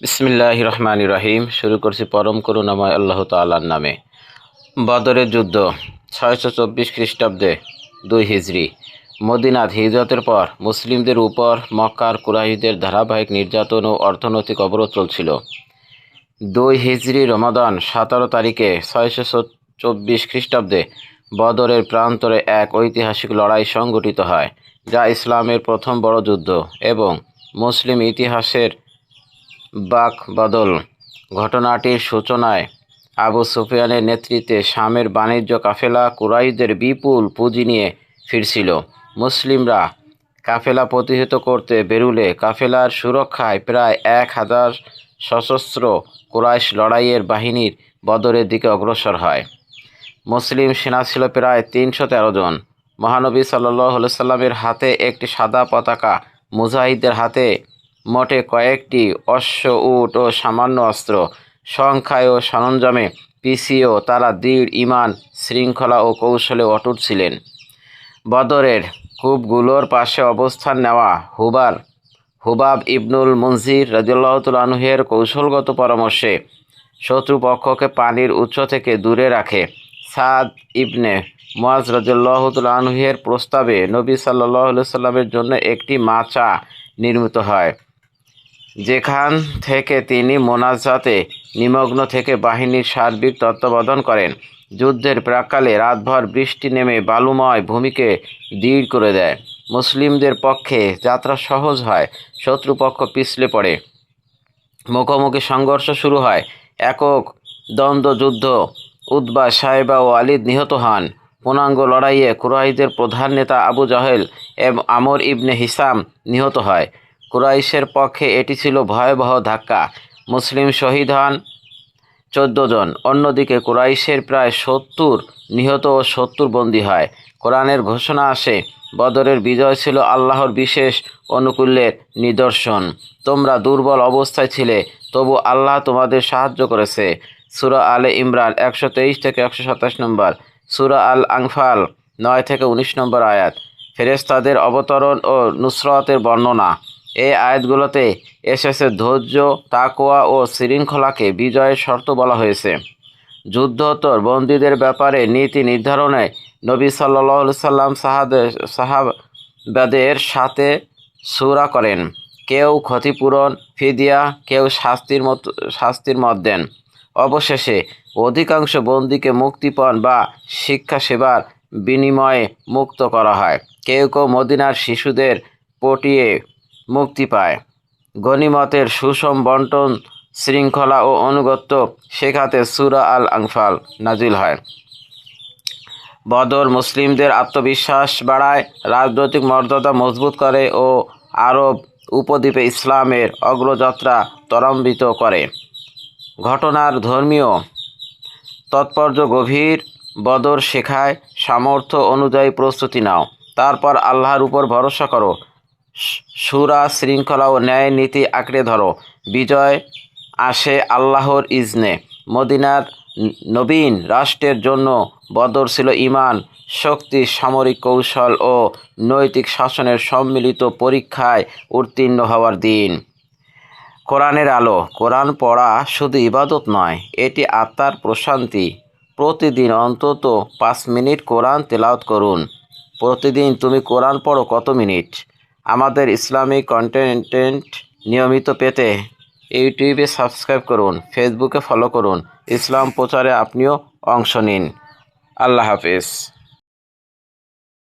বিসমিল্লাহ রহমান রহিম শুরু করছি পরম করুণাময় আল্লাহ তাল্লার নামে। বদরের যুদ্ধ, ছয়শো চব্বিশ খ্রিস্টাব্দে দুই হিজড়ি মদিনাথ হিজরতের পর মুসলিমদের উপর মক্কার কুরাহিদের ধারাবাহিক নির্যাতন ও অর্থনৈতিক অবরোধ চলছিল। দুই হিজড়ি রমাদান সতেরো তারিখে ছয়শো চব্বিশ খ্রিস্টাব্দে বদরের প্রান্তরে এক ঐতিহাসিক লড়াই সংগঠিত হয়, যা ইসলামের প্রথম বড় যুদ্ধ এবং মুসলিম ইতিহাসের বাক বদল। ঘটনাটির সূচনায় আবু সুফিয়ানের নেতৃত্বে শামের বাণিজ্য কাফেলা কুরাইদের বিপুল পুঁজি নিয়ে ফিরছিল। মুসলিমরা কাফেলা প্রতিহত করতে বেরুলে কাফেলার সুরক্ষায় প্রায় এক হাজার সশস্ত্র কুরাইশ লড়াইয়ের বাহিনীর বদরের দিকে অগ্রসর হয়। মুসলিম সেনা ছিল প্রায় তিনশো তেরো জন। মহানবী সাল্লাহ সাল্লামের হাতে একটি সাদা পতাকা মুজাহিদের হাতে মোটে কয়েকটি অশ্ব, উট ও সামান্য অস্ত্র, সংখ্যায় ও সরঞ্জামে পিছিয়েও তারা দৃঢ় ইমান, শৃঙ্খলা ও কৌশলে অটুট ছিলেন। বদরের কূপগুলোর পাশে অবস্থান নেওয়া হুবার, হুবাব ইবনুল মঞ্জির রাজিউল্লাহতুলানুহের কৌশলগত পরামর্শে শত্রুপক্ষকে পানির উৎস থেকে দূরে রাখে। সাদ ইবনে মোয়াজ রাজিউল্লাহতুলানুহের প্রস্তাবে নবী সাল্লাহ সাল্লামের জন্য একটি মাচা নির্মিত হয়। যেখান থেকে তিনি মোনাজাতে নিমগ্ন থেকে বাহিনীর সার্বিক তত্ত্বাবধান করেন, যুদ্ধের প্রাকালে রাতভর বৃষ্টি নেমে বালুময় ভূমিকে দৃঢ় করে দেয়। মুসলিমদের পক্ষে যাত্রা সহজ হয়, শত্রুপক্ষ পিছলে পড়ে। মুখোমুখি সংঘর্ষ শুরু হয়, একক দ্বন্দ্বযুদ্ধ। উদ্বা সাহেবা ও আলিদ নিহত হন। পূর্ণাঙ্গ লড়াইয়ে কুরাইদের প্রধান নেতা আবু জাহেল এবং আমর ইবনে হিসাম নিহত হয়। কুরাইশের পক্ষে এটি ছিল ভয়াবহ ধাক্কা। মুসলিম শহীদ হন চোদ্দ জন। অন্যদিকে কুরাইশের প্রায় সত্তর, নিহত ও সত্তর বন্দী হয়। কোরআনের ঘোষণা আসে, বদরের বিজয় ছিল আল্লাহর বিশেষ অনুকূল্যের নিদর্শন। তোমরা দুর্বল অবস্থায় ছিলে, তবু আল্লাহ তোমাদের সাহায্য করেছে। সুরা আলে ইমরান একশো তেইশ থেকে একশো সাতাশ নম্বর। সুরা আল আংফাল নয় থেকে উনিশ নম্বর আয়াত। ফেরেস্তাদের অবতরণ ও নুসরতের বর্ণনা। এই আয়াতগুলোতে এসেছে ধৈর্য তাকোয়া ও শৃঙ্খলাকে বিজয়ের শর্ত বলা হয়েছে। যুদ্ধোত্তর বন্দীদের ব্যাপারে নীতি নির্ধারণে নবী সাল্লাহ সাল্লাম সাহাদের সাহাবাদের সাথে সুরা করেন। কেউ ক্ষতিপূরণ, ফিদিয়া, কেউ শাস্তির মত শাস্তির মত দেন। অবশেষে অধিকাংশ বন্দীকে মুক্তিপণ বা শিক্ষা সেবার বিনিময়ে মুক্ত করা হয়। কেউ কেউ মদিনার শিশুদের পটিয়ে মুক্তি পায়। গনিমতের সুষম বন্টন, শৃঙ্খলা ও অনুগত্য শেখাতে সুরা আল আংফাল নাজিল হয়। বদর মুসলিমদের আত্মবিশ্বাস বাড়ায়, রাজনৈতিক মর্যাদা মজবুত করে ও আরব উপদ্বীপে ইসলামের অগ্রযাত্রা ত্বরান্বিত করে। ঘটনার ধর্মীয় তৎপর্য গভীর, বদর শেখায়, সামর্থ্য অনুযায়ী প্রস্তুতি নাও। তারপর আল্লাহর উপর ভরসা করো। সুরা শৃঙ্খলা ও ন্যায় নীতি আঁকড়ে ধরো বিজয় আসে আল্লাহর ইজনে মদিনার নবীন রাষ্ট্রের জন্য বদর ছিল ইমান শক্তি সামরিক কৌশল ও নৈতিক শাসনের সম্মিলিত পরীক্ষায় উত্তীর্ণ হওয়ার দিন কোরআনের আলো কোরআন পড়া শুধু ইবাদত নয় এটি আত্মার প্রশান্তি প্রতিদিন অন্তত পাঁচ মিনিট কোরআন তেলাওত করুন প্রতিদিন তুমি কোরআন পড়ো কত মিনিট আমাদের ইসলামিক কন্টেন্ট নিয়মিত পেতে ইউটিউবে সাবস্ক্রাইব করুন ফেসবুকে ফলো করুন। ইসলাম প্রচারে আপনিও অংশ নিন। আল্লাহ হাফিজ।